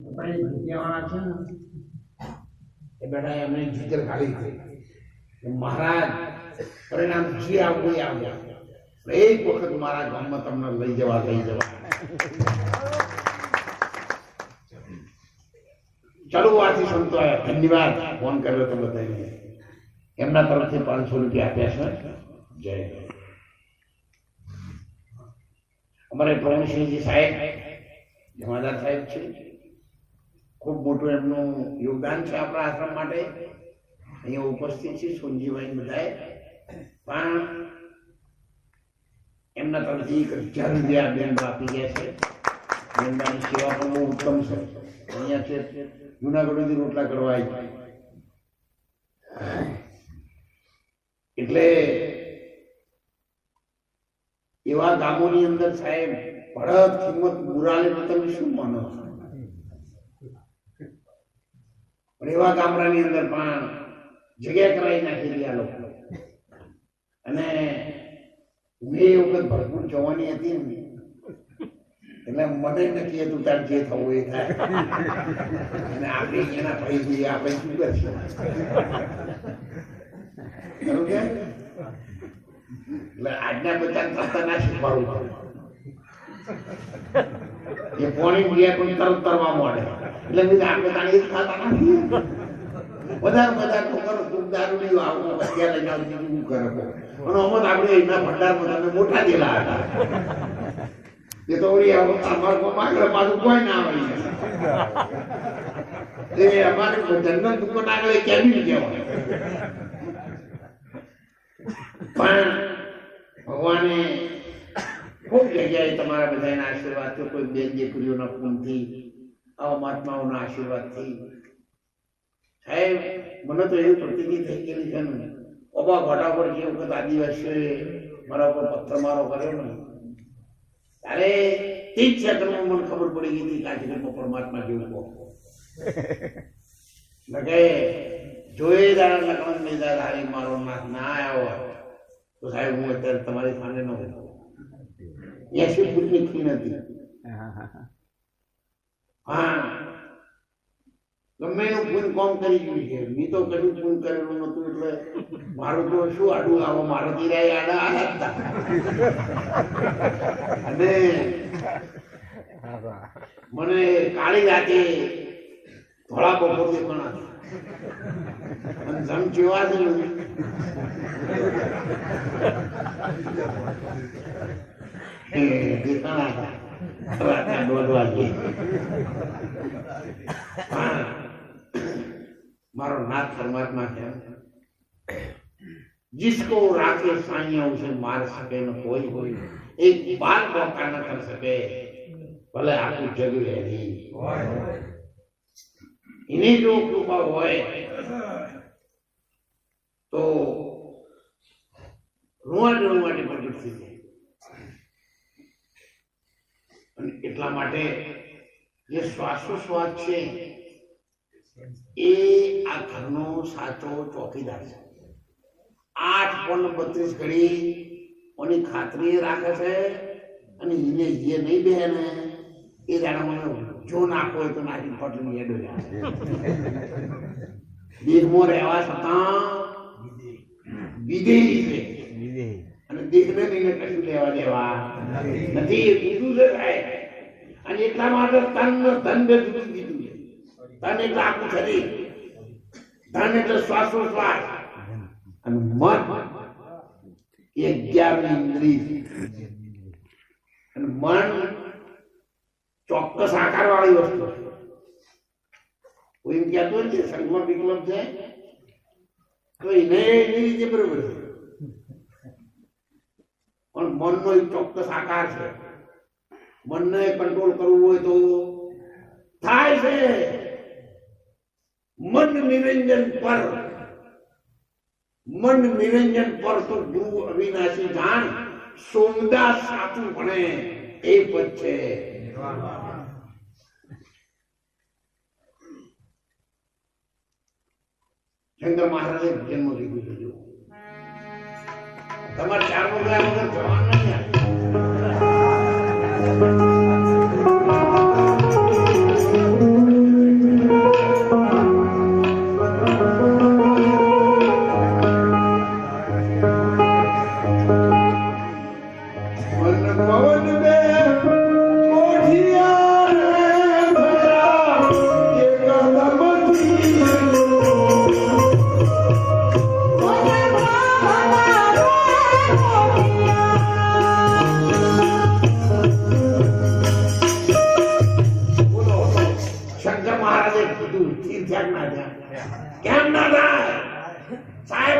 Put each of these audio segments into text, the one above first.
જીત્યાવાળા છે ને તમને લઈ જવા લઈ જવા. ચાલો, આથી સંતો આવ્યા ધન્યવાદ. ફોન કર્યો તો બધાને એમના તરફથી પાંચસો રૂપિયા આપ્યા છે. જય અમારે પ્રવીણસિંહજી સાહેબ, જમાદાર સાહેબ છે. ખૂબ મોટું એમનું યોગદાન છે આપણા આશ્રમ માટે. અહીંયા ઉપસ્થિત છે સોનજીભાઈ બધાએ. પણ એમના તરફથી એક હજાર રૂપિયા બેન આપી ગયા છે. બેનબાની સેવા પણ બહુ ઉત્તમ છે. અહીંયા છે જુનાગઢથી રોટલા કરવા એટલે એવા ગામોની અંદર સાહેબ, ભરત કિંમત બુરાલે તમે શું માનો છો? પણ એવા ગામડાની અંદર પણ જગ્યા કરાવી નાખેલી આ લોકો. અને મેં એ વખત ભરપૂર જવાની હતી ને એટલે મને નક્કી હતું તાર જે થવું એ થાય. અને આપણે એના ભાઈ જોઈએ, આપણે શું કરશું? એટલે આજના બધા કરતા ના શીખવાડવું એ પોણી ગયા કોઈ તરત તરવા મળે એટલે કીધું આપણે તાણી એક ખાતા નથી. વધારે બધા તો કરો તું દારૂ નહીં આવું અત્યારે બીજું શું કરે અને અમત આપણે એના ભંડારમાં તમે મોટા દેલા હતા. એ તો ઓલી અમારે માગડે પાછું કોઈ ના આવી એ અમારે જનરલ દુકાન આગળ કેબિન કહેવાય. પણ ભગવાને ખૂબ જગ્યાએ તમારા બધાના આશીર્વાદથી કોઈ બેન દીકરીઓના પૂનથી આવા મહાત્માઓના આશીર્વાદથી. સાહેબ મને તો એવી પ્રતિનિધિ થઈ ગયેલી છે ને ઓબા ઘોટા પર જે વખત આદિવાસીઓએ મારા ઉપર પથ્થર મારો કર્યો ને ત્યારે તે જ ક્ષેત્રમાં મને ખબર પડી ગઈ હતી કે આ જગતમાં પરમાત્મા જેવું કહો લગે જોઈ દાડા લખણ દાડા હારી મારો નાથ ના આવ્યો હોય તો સાહેબ હું અત્યારે તમારી સામે ન હોય એસી ફૂટની ફી નથી. હા ગમે એનું કોમ કરી ગયું છે મેં તો કશું ફૂન કરેલું નતું એટલે મારું શું આડું આવો મારા દીરાએ આડા મને કાળી રાતે ધોળા બપોર પણ અને ધમ જેવા છે ને એ રાતના દોઢ વાગે હા. મારો નાથ પરમાત્મા છે जिसको राखे साइया उसे मार सके न कोई कोई एक बार मौका न कर सके भले આખું જગ રહેલી એની જો કૃપા હોય તો રૂવાટ રૂવાટી પ્રગટ અને એટલા માટે જે શ્વાસોશ્વાસ છે એ આ ઘરનો સાચો ચોકીદાર છે. આઠ પણ બત્રીસ ઘડી ઓની ખાતરી રાખે છે અને એને જે નહીં બે ને એ જાણે મને જો નાખો હોય તો નાખી ફટલી એડો દેહમાં રહેવા છતાં વિદેહી છે અને દેહને લઈને કશું લેવા દેવા. નથી કીધું છે સાહેબ. અને એટલા માટે તન ધન બે જુદું છે. તન એટલે આખું શરીર. ધન એટલે શ્વાસોશ્વાસ. અને મન અગિયાર ઇન્દ્રિય. અને મન ચોક્કસ આકાર વાળી વસ્તુ છે. કોઈ એમ કહેતો કે સંગમાં વિકલ્પ છે? તો એને એની રીતે બરોબર છે. પણ મનનો એક ચોક્કસ આકાર છે. મનને કંટ્રોલ કરવું હોય તો થાય છે. મન નિરંજન પર. મન નિરંજન પર તો ગુરુ અવિનાશી જાણ સોમદાસ સાચું ભણે એ પદ છે. શંકર મહારાજે ભજનમાં લીધું છે તમારે ચાર મોકલા વગર જવાનું નથી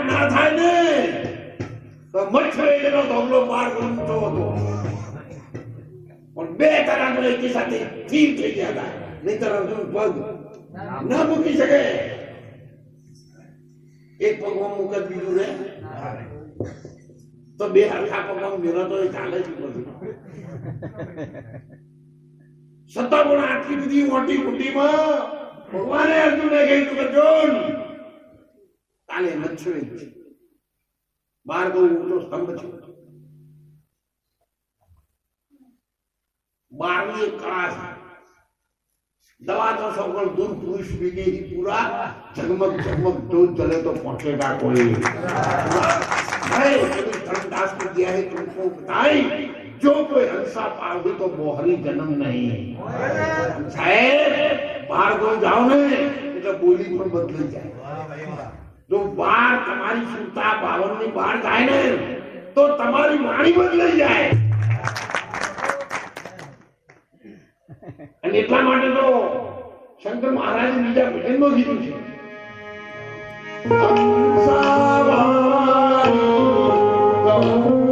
ના થાય ને તો મચ્છર એનો ધોમલો માર્ગ ઊંચો હતો. પણ બે તરાનો એકી સાથે સ્થિર થઈ ગયા હતા. નહીતર અર્જુન પગ ના. મૂકી શકે? એક પગમાં મૂકે તો બીજું રે તો બે હરખા પગમાં મેળો તો એ ચાલે જ નથી છતાં પણ આટલી બધી મોટી કુટીમાં ભગવાને અર્જુને કહ્યું કે જોન કાલે મચ્છરે છે બાર બહુ ઊંચો સ્તંભ છે બારની એક કળા છે દવા તો સગળ દૂર પુરુષ વિજયી પૂરા ઝગમગ ઝગમગ दूध जले तो पहुंचेगा कोई है धर्मदास ने दिया है तुमको बताई जो कोई हंसा पाओगे तो मोहरी जन्म नहीं साहेब બહાર કોઈ જાઓ ને એટલે બોલી પણ બદલાઈ જાય જો બાર તમારી સુરતા બાવનની બહાર જાય ને, તો તમારી વાણી બદલાઈ જાય. અને એટલા માટે તો શંકર મહારાજ બીજા ભજનમાં કીધું છે. અમારે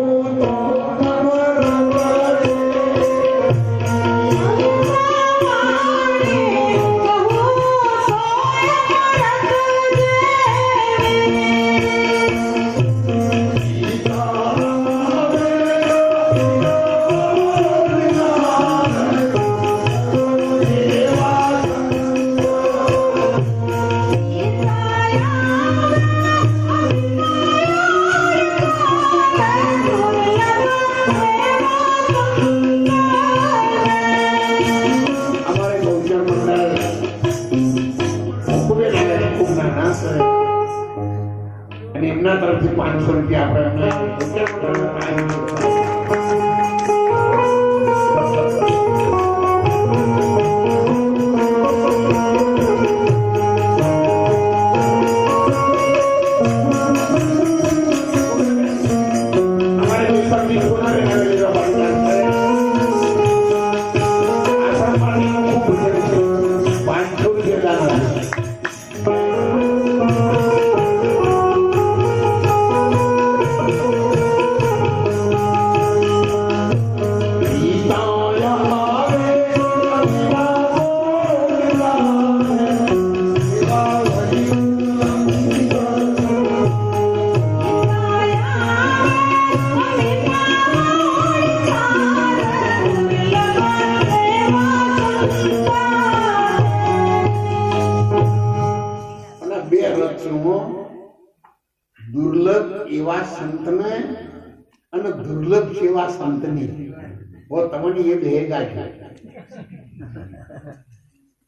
તમને એ બે ગાંઠ્યા.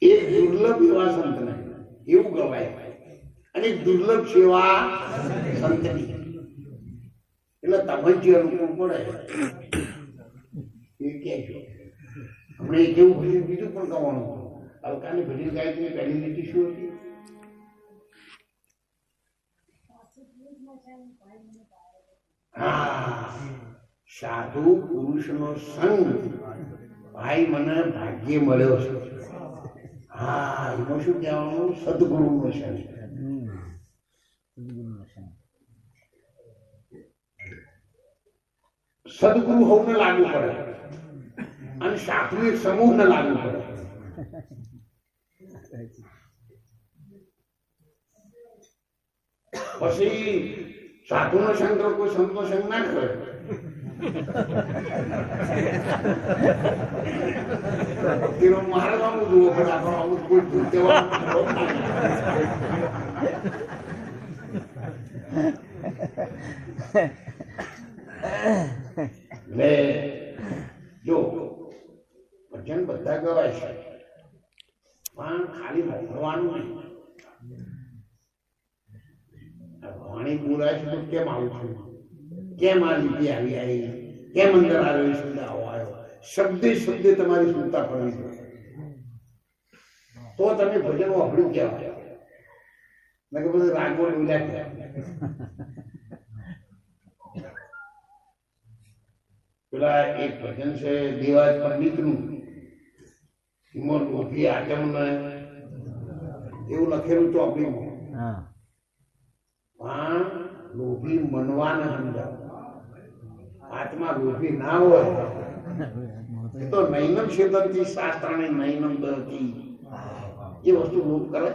એક દુર્લભ એવા સંતને એવું ગવાય. અને દુર્લભ સેવા સંતની એટલે તમે જે અનુકૂળ પડે, એ કહેજો. હમણાં એક એવું ભજન બીજું પણ ગવાનું. હતું અલકાની ભજન ગાયત્રી પહેલી લીટી શું હતી? હા. સાધુ પુરુષનો સંગ ભાઈ મને ભાગ્ય મળ્યો છે. હા એમાં શું કહેવાનું? સદગુરુનો સંગ. સદગુરુ હોવને લાગુ પડે. અને સાધુ સમૂહ સમૂહને લાગુ પડે. પછી સાધુનો સંગ તો કોઈ સંતો સંગ ના કરે. અમુક જુઓ પણ આપણો અમુક કોઈ ભૂલ એટલે જો ભજન બધા ગવાય છે પણ ખાલી ભણવાનું નહીં આ વાણી બોલાય છે તો કેમ આવું છું કેમ આ લીટી આવી આવી કેમ અંદર આવ્યો શબ્દ આવો આવ્યો શબ્દે શબ્દે તમારી સુનતા પડવી જોઈએ તો તમે ભજન વાપર્યું કહેવાય. મેં કે બધું રાગો બોલ્યા કહેવાય. પેલા એક ભજન છે દેવાજ પંડિતનું. એમાં લોભી આચમને એવું લખેલું તો અભિમો પણ લોભી મનવાને સમજાવ આત્મા લોભી ના હોય. એ તો નૈનમ ક્ષેત્રથી શાસ્ત્રને નૈનમ દરથી એ વસ્તુ લોભ કરે.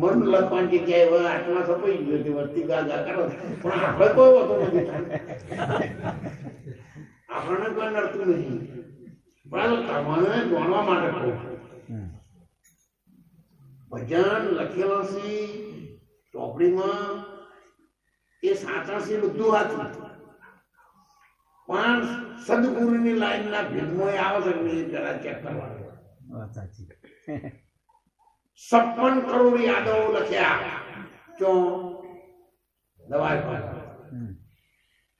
મન લખવાની કે હવે આત્મા સપાઈ ગયો છે વસ્તી ગા કરો. પણ આપણે કોઈ હોતો નથી આપણને કોઈ નડતું નથી. પણ તમને જાણવા માટે કહું. ભજન લખેલો છે, ચોપડીમાં એ સાચા છે, બધું સાચું. પણ સદગુરુની લાઈનના ભેદમાં એ આવે છે જરા ચેક કરવાનું. છપ્પન કરોડ યાદવો લખ્યા. ચો દવાઈ પર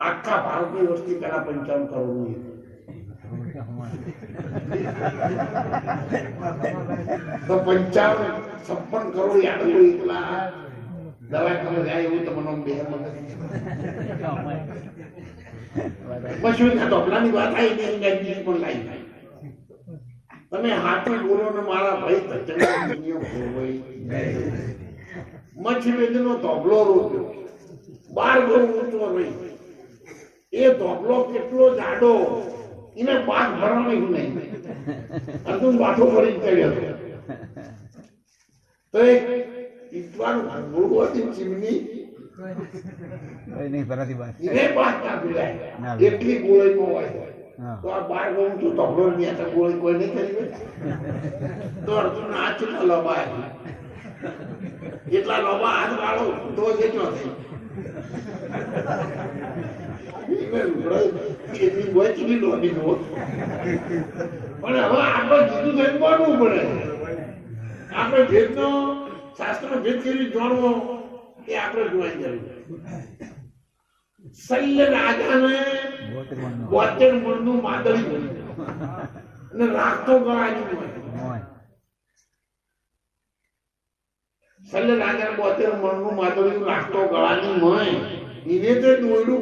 આખા ભારતની વસ્તી પેલા પંચાવન કરોડની તો પંચાવન છપ્પન કરોડ યાદવો એકલા. દવાઈ તમે જાય એવું તમને બે પછી ઢોકલાની વાત આવી ને અંગ્રેજી પણ લાવી તમે હાથી બોલો ને મારા ભાઈ નિયમ હોય. ધોબલો રોક્યો બાર ગૌ ઊંચો નહીં. એ ધોબલો કેટલો જાડો. એને પાક ભરવાનું નહીં. અર્જુન વાઠો ભરી હતો તો એક ઈટવાનું હતી ચીમની. નહીં પરાથી બાર એને ના. જાય એટલી ગોળીમાં હોય. તો આ બાર ગૌ ઊંચું ધોબલો ની આ ગોળી કોઈ નહીં કરી. તો અર્જુન આ કેટલા લોબા એટલા લોબા હાથ વાળો તો થઈ વચની લોબી જુઓ. પણ હવે આપણે તો એમ માનવું પડે આપણે ભેદનો શાસ્ત્ર ભેદ કેવી જાણવો એ આપણે જોવાની જરૂર શૈલ રાજાને બોતેર મૂળનું મણનું અને રાખતો ગળાની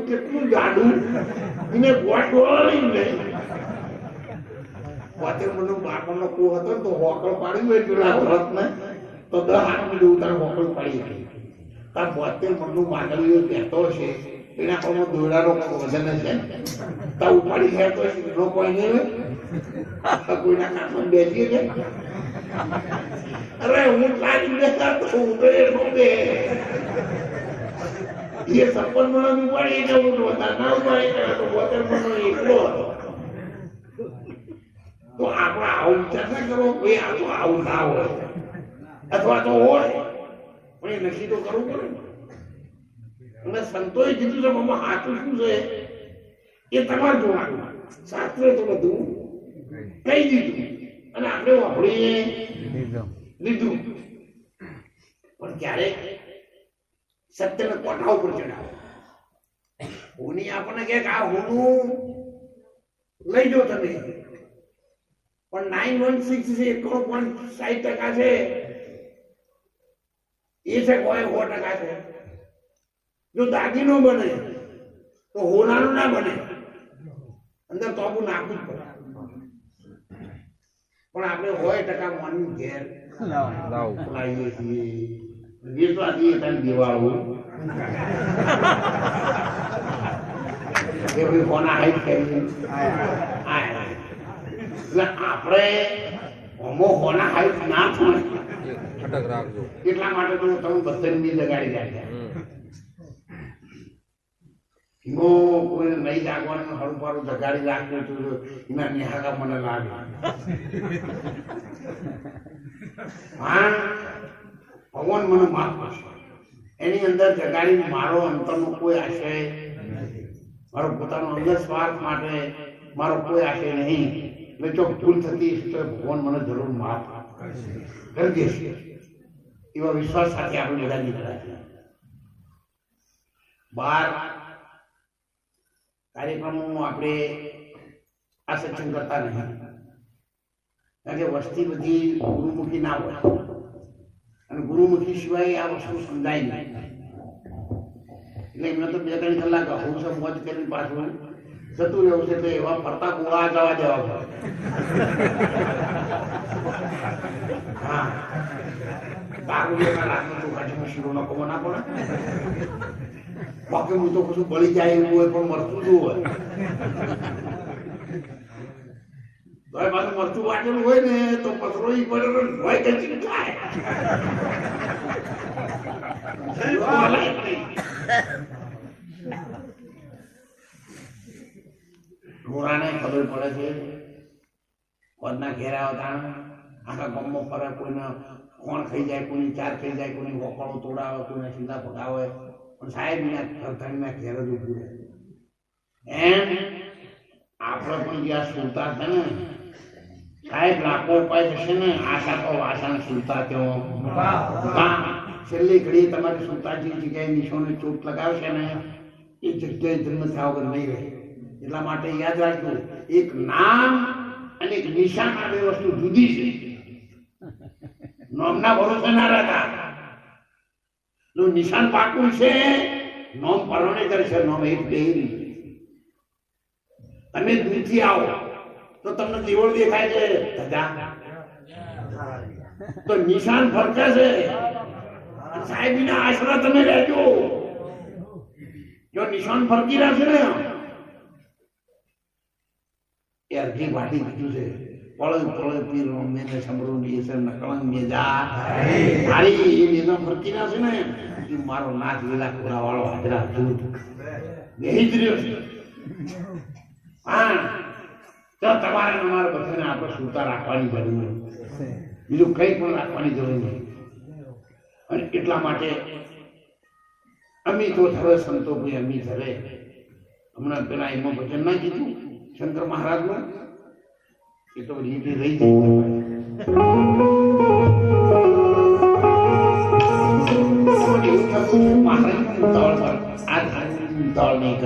કેટલું જાડું. એને ગોટ ગોળાની નહીં. બોતેર મણનું બાપણનો કુ હતો તો હોકળ પાડ્યું હોય રાત ને તો દસ હાથ મીઠું ઉતાર હોકળ પાડી ગઈ તાર બોતેર મનનું માદળિયું કહેતો છે. એના કોનો દોયડાનો વજન છે. તા ઉપાડી ગયા તો એનો કોઈ નહીં કોઈના કાનમાં બેસી છે. અરે હું લાગી લેતા તો હું તો એટલો બે. એ સપનમાં ઉપાડી એને હું નહોતા ના ઉપાડી તો બોતેર મનો એકલો હતો. તો આપણે આવું વિચાર ના કરો, ભાઈ આ તો આવું ના હોય. અથવા તો હોય. પણ એ નક્કી તો કરવું પડે. અને સંતોએ કીધું છે મમ્મા હાથું શું છે? એ તમારે જોવાનું. શાસ્ત્રે તો બધું કહી દીધું. અને આપણે વાપરીએ લીધું. પણ ક્યારેક સત્યને કોઠા ઉપર ચડાવે હોની આપણને કે આ હોનું લઈ જો તમે. પણ નાઇન વન સિક્સ છે એકડો પોઈન્ટ સાઈઠ ટકા છે. એ છે કોઈ સો ટકા છે. જો દાગીનો બને તો હોનાનું ના બને. અંદર તોબુ નાખવું જ પડે. પણ આપણે હોય ટકા મોની ઘેર. લાવો. લાવો. લાવીએ છીએ. વેચવા દઈએ તારી દિવાળો. એ ભાઈ કોના હાઈટ કરી એટલે આપણે હોમો હાઈટ ના થાય. અટક રાખજો. એટલા માટે તો તમે બધાની લગાડી જાય નો કોઈ નહીં જાગવાનું હરું પારું જગાડી એના મને લાગે. હા ભગવાન મને માફ કરશે. એની અંદર જગાડી મારો અંતરનો કોઈ આશય મારો પોતાનો અંદર સ્વાર્થ માટે મારો કોઈ આશય નહીં. એટલે જો ભૂલ થતી તો ભગવાન મને જરૂર માફ કરી દેશે. એવા વિશ્વાસ સાથે આપણે બધા નીકળ્યા છીએ બાર કાર્યક્રમોમાં આપણે આ સત્સંગ કરતા નહીં. કારણ કે વસ્તી બધી ગુરુમુખી ના હોય. અને ગુરુમુખી સિવાય આ વસ્તુ સમજાય નહીં. એટલે એમને તો બે ત્રણ કલાક હું મોજ કરીને પાછું જતું રહેવું છે તો એવા ફરતા ગોળા જવા જવા પડે બાકી હું તો કશું બળી જાય એવું હોય પણ મરતું જ હોય. તોય પાછું મરચું વાંચેલું હોય ને તો પથરો ઈ પડેલો ખાય. ઢોરાને ખબર પડે છે? પદના ઘેરા હતા આખા ગામમાં ફરે કોઈને કોણ થઈ જાય કોઈની ચાર થઈ જાય કોઈની વોકળો તોડાવે કોઈને સીધા ભગાવે પણ સાહેબ એના થરથરીના ઘેર જ ઊભું રહે. એમ આપણે પણ જ્યાં સુરતા છે ને સાહેબ લાખો ઉપાય થશે ને આશા તો આશા સુરતા ત્યાં છેલ્લી ઘડી તમારી સુરતાજી જગ્યાએ નિશોને ચોટ લગાવશે ને એ જગ્યાએ જન્મ થયા વગર નહીં રહે. એટલા માટે યાદ રાખજો, એક નામ અને એક નિશાન બે વસ્તુ જુદી છે. નોમના ભરોસે ના રહેતા નિશાન પાકું છે, નોમ પરણે કરશે, નોમ એક પહેરી. તમે દૂરથી આવો, તો તમને દેવળ દેખાય છે? તો નિશાન ફરકે છે. સાહેબના આશરા તમે રહેજો જો નિશાન ફરકી રહેશે ને એ અડધી વાટી કીધું છે. પળે પળે પીર મેને સમરો ની છે નકળંગ મેજા હારી એ મેનો ફરતી ના છે ને. તું મારો નાથ લીલા કોરા વાળો હાજરા દૂધ. બેહી જ રહ્યો છે. હા. તો તમારે અમારે બધાને આપણે સૂતા રાખવાની જરૂર નથી બીજું કંઈ પણ રાખવાની જરૂર નથી અને એટલા માટે અમી તો ધરે, સંતો ભાઈ અમી ધરે. હમણાં પેલા એમાં ભજન ના કીધું. શંકર મહારાજનું એ તો રીતિ રહી જાય એવું થતું છે, મહારાજનું ઉતાવળ પર આ ધાર્મિક ઉતાવળ નહીં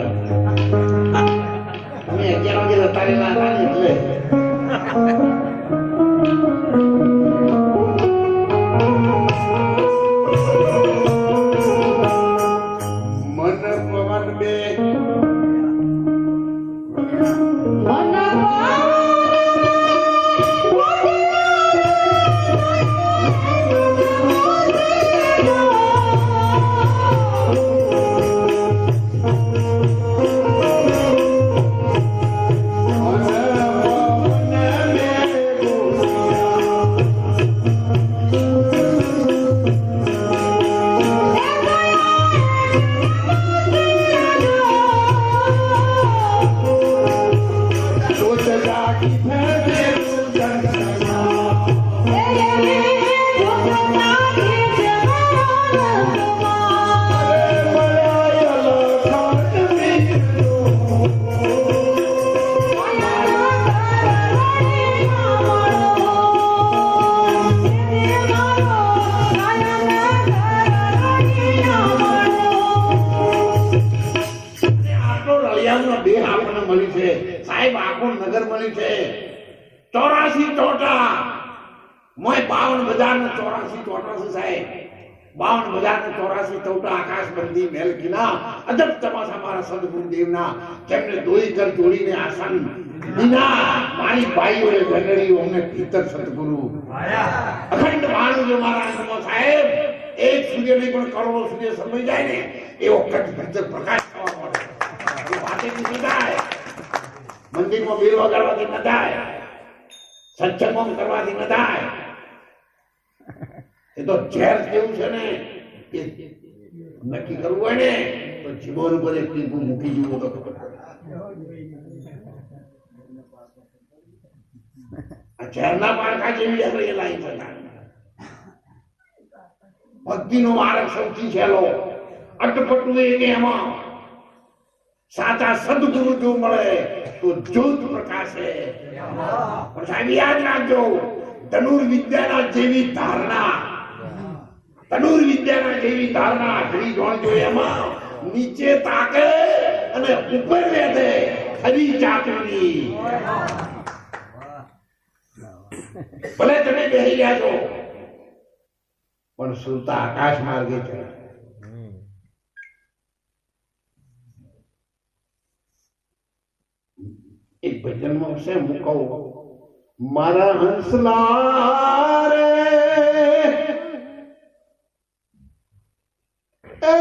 રળિયામનો દેહ આપણને મળી છે. સાહેબ, આખું નગર મળ્યું છે. ચોરાસી ચોટા. મોય બાવન બજાર ને ચોરાસી ચોટાસી સાહેબ. બાવન બજાર ને ચોરાસી ચોટા આકાશ બંદી મેલ કિના અદબ તમાશા મારા સદગુરુ દેવના જેમને દોઈ કર જોડીને આસન વિના મારી ભાઈઓએ ગંડળી અમને ભીતર સદગુરુ. અખંડ વાણું જો મારા અંગમાં સાહેબ, એક સૂર્ય નહીં પણ કરોડો સૂર્ય સમય જાય ને, એવો કટ ભજ્જર પ્રકાશ થવા વાતેથી ન થાય મંદિરમાં બેલ વગાડવાથી ન થાય સત્સંગમાં કરવાથી ન થાય એ તો ઝેર જેવું છે ને નક્કી કરવું હોય ને, તો જીવન ઉપર એક ટીપું મૂકી જવું તો ખબર આ ઝેરના પારખા જેવી આપણે એ હતા ભક્તિનો માર્ગ સૌથી છેલો અટપટું એને એમાં. સાચા સદગુરુ જો મળે, તો જ્યોત પ્રકાશે. સાહેબ, યાદ રાખજો, ધનુર વિદ્યાના જેવી ધારણા, ધનુર વિદ્યાના જેવી ધારણા ખરી જોણજો એમાં નીચે તાકે અને ઉપર વેધે ખરી જાતની. ભલે તમે બેસી રહ્યા છો, પણ સુરતા આકાશ માર્ગે છે એક ભજનમાં છે હું કહું. મારા હંસલા રે એ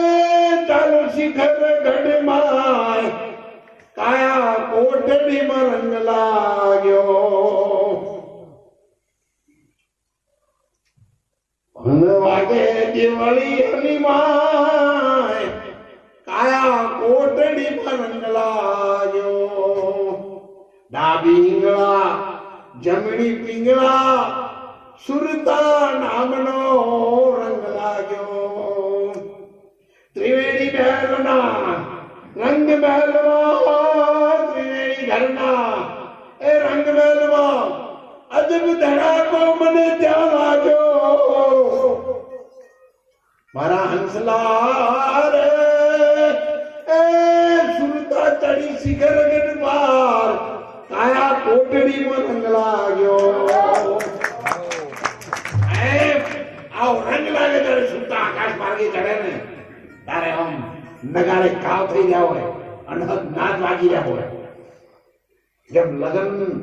ચાલો શિખર ગઢમાં કાયા કોટડીમાં રંગ લાગ્યો. વાગે દિવાળી હલીમાય કાયા કોટડીમાં રંગ લાગ્યો. ડાબી ઈંગળા જમણી પિંગળા, સુરતા નામનો રંગ લાગ્યો. ત્રિવેણી મહેલના રંગ મહેલમાં ત્રિવેણી ઘરના, એ રંગ મહેલમાં અજબ ધડાકો મને ત્યાં લાગ્યો. મારા હંસલા એ સુરતા ચડી શિખર ગઢ કાયા કોટડીમાં રંગ લાગ્યો એ રંગ લાગે આકાશ માર્ગે ચડે ને તારે આમ નગારે કાવ થઈ ગયા હોય અને નાચ વાગી રહ્યા હોય જેમ લગ્ન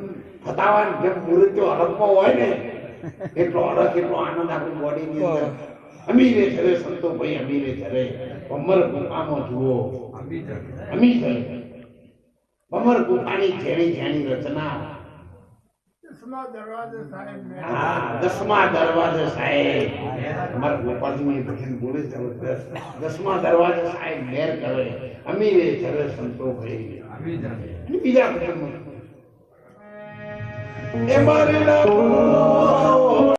થતા જેમ મૃત્યુ હરખમાં હોય ને એટલો હરખ એટલો આનંદ આપણી બોડીની અંદર અમીરે થરે સંતો ભાઈ અમીરે થરે ભમર ગુફામાં જુઓ અમી થરે ભમર ગુફાની ઝેણી ઝેણી રચના હા દસમા દરવાજે સાહેબ. અમારા ગોપાલજી ભજન બોલે જબરદસ્ત દસમા દરવાજે સાહેબ મેર કરે. અમીરે થરે સંતો ભાઈ અને બીજા ભજનમાં. એ મારી લાખો